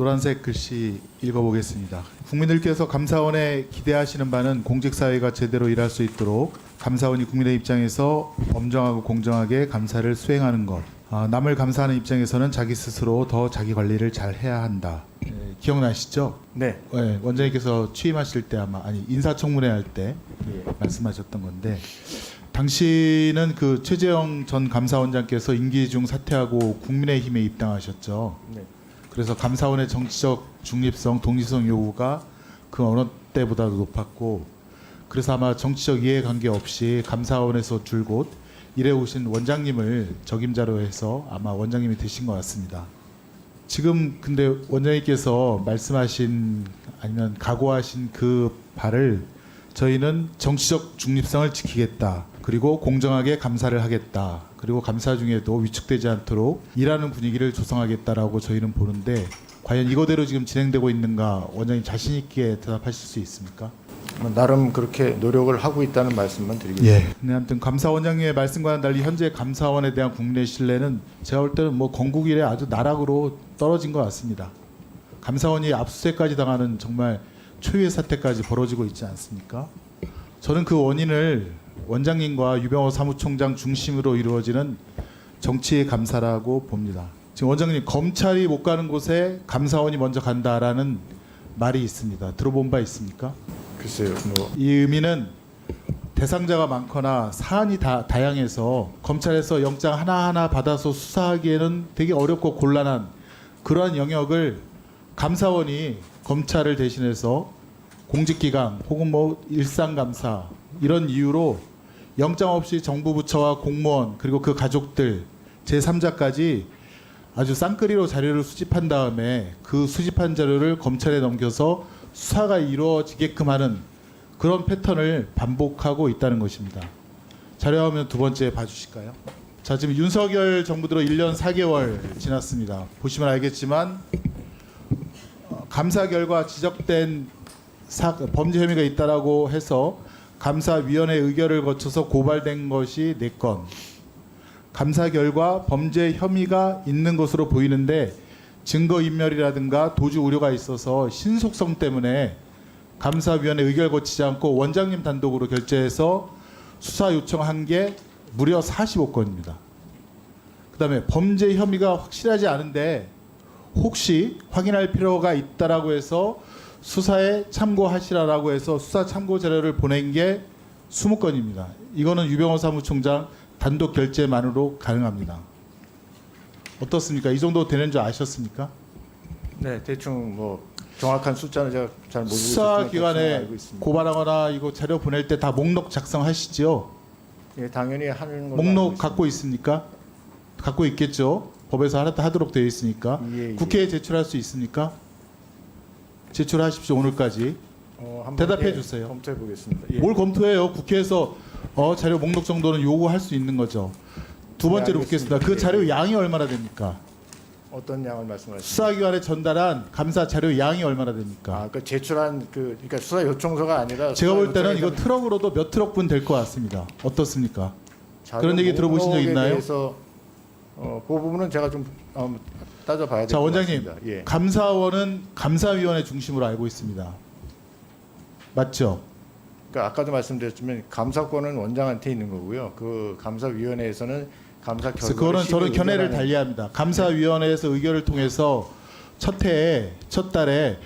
노란색 글씨 읽어보겠습니다. 국민들께서 감사원에 기대하시는 바는 공직사회가 제대로 일할 수 있도록 감사원이 국민의 입장에서 엄정하고 공정하게 감사를 수행하는 것. 아, 남을 감사하는 입장에서는 자기 스스로 더 자기 관리를 잘 해야 한다. 예, 기억나시죠? 네. 예, 원장님께서 취임하실 때 아마 아니 인사청문회 할때 예. 말씀하셨던 건데 당시는 그 최재형 전 감사원장께서 임기 중 사퇴하고 국민의힘에 입당하셨죠. 네. 그래서 감사원의 정치적 중립성, 독립성 요구가 그 어느 때보다도 높았고 그래서 아마 정치적 이해관계 없이 감사원에서 줄곧 일해 오신 원장님을 적임자로 해서 아마 원장님이 되신 것 같습니다. 지금 근데 원장님께서 말씀하신 아니면 각오하신 그 발을 저희는 정치적 중립성을 지키겠다. 그리고 공정하게 감사를 하겠다. 그리고 감사 중에도 위축되지 않도록 일하는 분위기를 조성하겠다라고 저희는 보는데 과연 이거대로 지금 진행되고 있는가 원장님 자신 있게 대답하실 수 있습니까? 뭐 나름 그렇게 노력을 하고 있다는 말씀만 드리겠습니다. 예. 근데 아무튼 감사원장님의 말씀과는 달리 현재 감사원에 대한 국민의 신뢰는 제가 볼 때는 뭐 건국 이래 아주 나락으로 떨어진 것 같습니다. 감사원이 압수수색까지 당하는 정말 초유의 사태까지 벌어지고 있지 않습니까? 저는 그 원인을 원장님과 유병호 사무총장 중심으로 이루어지는 정치의 감사라고 봅니다. 지금 원장님 검찰이 못 가는 곳에 감사원이 먼저 간다라는 말이 있습니다. 들어본 바 있습니까? 글쎄요. 뭐 이 의미는 대상자가 많거나 사안이 다, 다양해서 검찰에서 영장 하나하나 받아서 수사하기에는 되게 어렵고 곤란한 그러한 영역을 감사원이 검찰을 대신해서 공직기강 혹은 뭐 일상감사 이런 이유로 영장 없이 정부 부처와 공무원 그리고 그 가족들 제3자까지 아주 쌍끌이로 자료를 수집한 다음에 그 수집한 자료를 검찰에 넘겨서 수사가 이루어지게끔 하는 그런 패턴을 반복하고 있다는 것입니다. 자료화면 두 번째 봐주실까요? 자 지금 윤석열 정부 들어 1년 4개월 지났습니다. 보시면 알겠지만 어, 감사 결과 지적된 사, 범죄 혐의가 있다라고 해서 감사위원회 의결을 거쳐서 고발된 것이 4건 감사 결과 범죄 혐의가 있는 것으로 보이는데 증거 인멸이라든가 도주 우려가 있어서 신속성 때문에 감사위원회 의결 거치지 않고 원장님 단독으로 결재해서 수사 요청한 게 무려 45건입니다. 그 다음에 범죄 혐의가 확실하지 않은데 혹시 확인할 필요가 있다라고 해서 수사에 참고하시라라고 해서 수사 참고 자료를 보낸 게 20건입니다. 이거는 유병호 사무총장 단독 결재만으로 가능합니다. 어떻습니까? 이 정도 되는 줄 아셨습니까? 네, 대충 뭐 정확한 숫자는 제가 잘 모르고 수사 기관에. 고발하거나 이거 자료 보낼 때 다 목록 작성하시죠? 예, 당연히 하는 걸로 목록 갖고 있습니까? 갖고 있겠죠. 법에서 하도록 되어 있으니까. 예, 예. 국회에 제출할 수 있습니까? 제출하십시오 오늘까지. 어, 한번 대답해 예, 주세요. 검토해 보겠습니다. 예. 뭘 검토해요? 국회에서 어, 자료 목록 정도는 요구할 수 있는 거죠. 두 네, 번째로 알겠습니다. 묻겠습니다. 그 예, 자료 예. 양이 얼마나 됩니까? 어떤 양을 말씀하시죠? 수사기관에 전달한 감사 자료 양이 얼마나 됩니까? 아, 그 제출한 그 그러니까 수사 요청서가 아니라 제가 볼 때는 이거 트럭으로도 몇 트럭분 될 것 같습니다. 어떻습니까? 자료 그런 얘기 들어보신 적 목록에 있나요? 대해서 어, 그 부분은 제가 좀 어, 따져봐야 자 될것 원장님, 같습니다. 예. 감사원은 감사위원회 중심으로 알고 있습니다. 맞죠? 그러니까 아까도 말씀드렸지만 감사권은 원장한테 있는 거고요. 그 감사위원회에서는 감사 그래서 결과를 그거는 저는 견해를 달리합니다. 감사위원회에서 의결을 통해서 첫 해에 첫 달에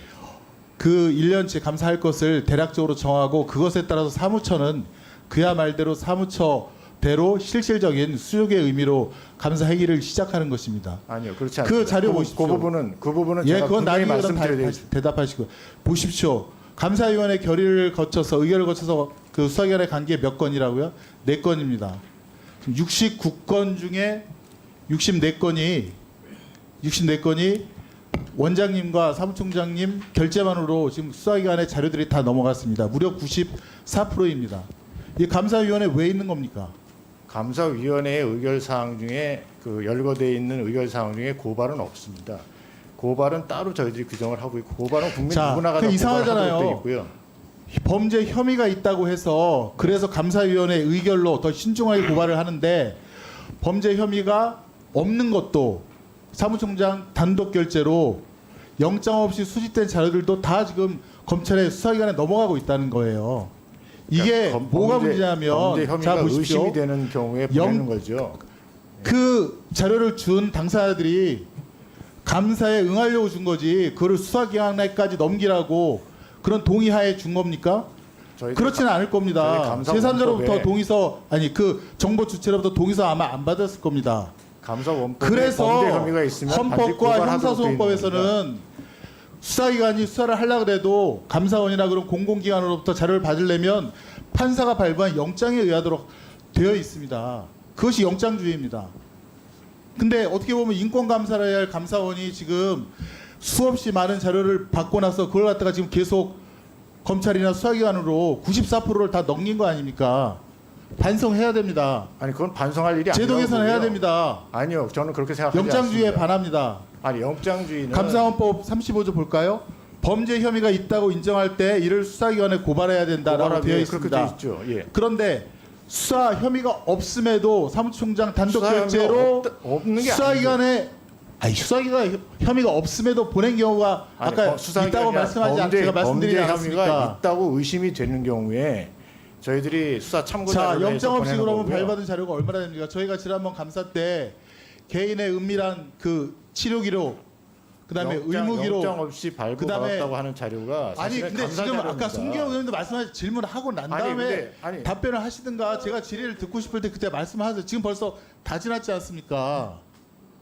그 1년치 감사할 것을 대략적으로 정하고 그것에 따라서 사무처는 그야 말대로 사무처 대로 실질적인 수족의 의미로 감사 행위를 시작하는 것입니다. 아니요 그렇지 그 않습니다. 자료 부- 보십시오. 그 부분은 그 부분은 예, 그건 나중에 다- 대답하시고 보십시오. 감사위원회 결의를 거쳐서 의결을 거쳐서 그 수사기관에 간게몇 건이라고요? 네 건입니다. 69건 중에 64건이 64건이 원장님과 사무총장님 결재만으로 지금 수사기관의 자료들이 다 넘어갔습니다. 무려 94%입니다. 이 감사위원회 왜 있는 겁니까? 감사위원회의 의결 사항 중에 그 열거돼 있는 의결 사항 중에 고발은 없습니다. 고발은 따로 저희들이 규정을 하고 있고 고발은 국민 자, 누구나가 그다 이상하잖아요. 고발하도록 돼 있고요. 범죄 혐의가 있다고 해서 그래서 감사위원회 의결로 더 신중하게 고발을 하는데 범죄 혐의가 없는 것도 사무총장 단독 결재로 영장 없이 수집된 자료들도 다 지금 검찰의 수사기관에 넘어가고 있다는 거예요. 이게 그러니까 검- 뭐가 범죄- 문제냐면 범죄 혐의가 자 보십시오. 의심이 되는 경우에 영- 보내는 거죠. 그 자료를 준 당사자들이 감사에 응하려고 준 거지 그거를 수사기관에까지 넘기라고 그런 동의하에 준 겁니까? 그렇지는 않을 저희 겁니다. 감사 제3자로부터 원법에- 동의서 아니 그 정보 주체로부터 동의서 아마 안 받았을 겁니다. 감사 원법에 그래서 범죄 혐의가 있으면 반드시 헌법과 고발하도록 돼 있는 겁니다. 형사소송법에서는 수사기관이 수사를 하려 그래도 감사원이나 그런 공공기관으로부터 자료를 받으려면 판사가 발부한 영장에 의하도록 되어 있습니다. 그것이 영장주의입니다. 근데 어떻게 보면 인권감사를 해야 할 감사원이 지금 수없이 많은 자료를 받고 나서 그걸 갖다가 지금 계속 검찰이나 수사기관으로 94%를 다 넘긴 거 아닙니까? 반성해야 됩니다. 아니 그건 반성할 일이 아니라고 제도 개선을 해야 보고요. 됩니다. 아니요, 저는 그렇게 생각하지 영장주의에. 반합니다. 아니 영장주의는 감사원법 35조 볼까요? 범죄 혐의가 있다고 인정할 때 이를 수사기관에 고발해야 된다라고 되어 있습니다. 있죠. 예. 그런데 수사 혐의가 없음에도 사무총장 단독 수사 혐의가 결재로 없다- 없는 게 수사기관에 아니 수사기관 혐의가 없음에도 보낸 경우가 아니, 아까 어, 수사기관이 있다고 아니라 말씀하지 않 범죄- 제가 말씀드리지 범죄 않았습니까? 혐의가 있다고 의심이 되는 경우에 저희들이 수사 참고 자 자료를 해서 영장 없이 보내는 그러면 거고요. 발받은 자료가 얼마나 됩니까? 저희가 지난번 감사 때 개인의 은밀한 그 치료 기록 그다음에 영장, 의무 기록 영장 없이 발부받았다고 하는 자료가 아니 근데 지금 자료입니다. 아까 송기영 의원도 말씀하신 질문하고 난 아니, 다음에 근데, 아니. 답변을 하시든가 제가 질의를 듣고 싶을 때 그때 말씀하세요. 지금 벌써 다 지났지 않습니까?